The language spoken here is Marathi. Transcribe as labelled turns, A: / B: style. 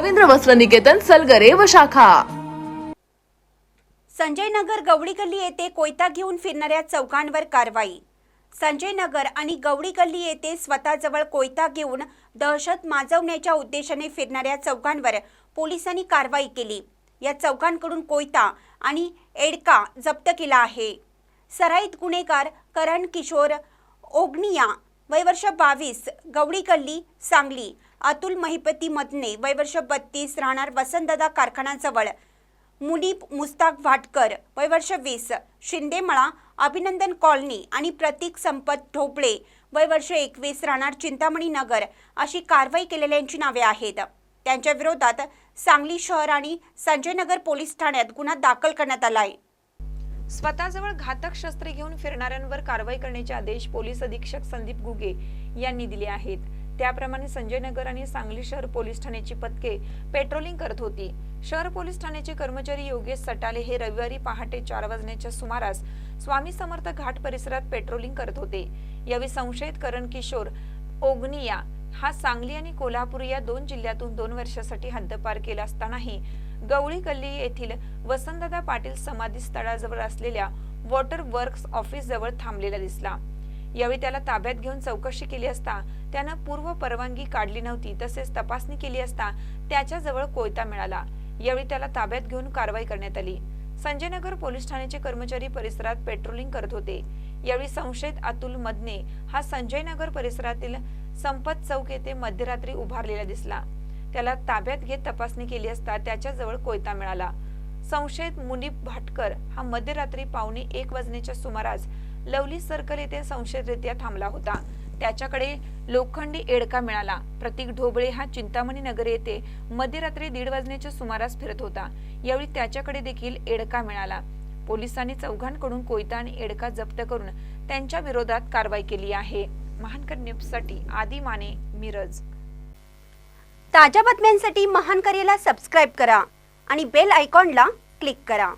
A: रवींद्र वस्त्र निकेतन सलगरे व शाखा.
B: संजय नगर गवळी गल्ली येथे कोयता घेऊन फिरणाऱ्या चौकांवर कारवाई. संजय नगर आणि गवळी गल्ली येथे स्वतःजवळ कोयता घेऊन दहशत माजवण्याच्या उद्देशाने फिरणाऱ्या चौकांवर पोलिसांनी कारवाई केली. या चौकांकडून कोयता आणि एडका जप्त केला आहे. सराईत गुन्हेगार करण किशोर ओगनिया वयवर्ष बावीस गवळी गल्ली सांगली अतुल महिपती मदने वयवर्ष बत्तीस राहणार वसंतदादा कारखानाजवळ मुनीप मुस्ताक भाटकर वयवर्ष वीस शिंदेमळा अभिनंदन कॉलनी आणि प्रतीक संपत ढोबळे वयवर्ष एकवीस राहणार चिंतामणी नगर अशी कारवाई केलेल्यांची नावे आहेत. त्यांच्या विरोधात सांगली शहर आणि संजय नगर पोलीस ठाण्यात गुन्हा दाखल करण्यात आला आहे.
C: स्वतःजवळ घातक शस्त्रे घेऊन फिरणाऱ्यांवर कारवाई करण्याचे आदेश पोलीस अधीक्षक संदीप गुगे यांनी दिले आहेत. त्याप्रमाणे संजय नगर आणि सांगली शहर पोलीस ठाण्याची पथके पेट्रोलिंग करत होती. शहर पोलीस ठाण्याचे कर्मचारी योगेश सटाले हे रविवारी पहाटे चार वाजण्याच्या सुमारास स्वामी समर्थ घाट परिसरात पेट्रोलिंग करत होते. यावेळी संशयित करण किशोर ओगनिया हा सांगली आणि कोल्हापूर या दोन जिल्ह्यातून दोन वर्षासाठी हद्दपार केला असतानाही गवळी गल्ली येथील वसंतदादा पाटील समाधी स्थळाजवळ असलेल्या वॉटर वर्क्स ऑफिस जवळ थांबलेला दिसला. यावेळी त्याला ताब्यात घेऊन चौकशी केली असता त्यानं पूर्व परवानगी काढली नव्हती तसेच तपासणी केली असता त्याच्याजवळ कोयता मिळाला. यावेळी त्याला ताब्यात घेऊन कारवाई करण्यात आली. संजयनगर पोलीस ठाण्याचे कर्मचारी परिसरात पेट्रोलिंग करत होते. यावेळी संशयित अतुल मदने हा संजयनगर परिसरातील संपत चौक येथे मध्यरात्री उभारलेला दिसला. त्याला ताब्यात घेत तपासणी केली असता त्याच्याजवळ कोयता मिळाला. संशयित मुनीप भाटकर हा मध्यरात्री पावणे एक वाजण्याच्या सुमारास लवली सर्कल येथे संशयरित्या थांबला होता. त्याच्याकडे लोखंडी एडका मिळाला. प्रतीक ढोबळे हा चिंतामणी नगर येथे मध्यरात्री दीड वाजण्याच्या सुमारास फिरत होता. यावेळी त्याच्याकडे देखील एडका मिळाला. पोलिसांनी चौघांकडून कोयता आणि एडका जप्त करून त्यांच्या विरोधात कारवाई केली आहे. महानकर न्यूजसाठी आदी माने मिरज.
B: ताज्या बातम्यांसाठी महान करेला सबस्क्राईब करा आणि बेल आयकॉनला क्लिक करा.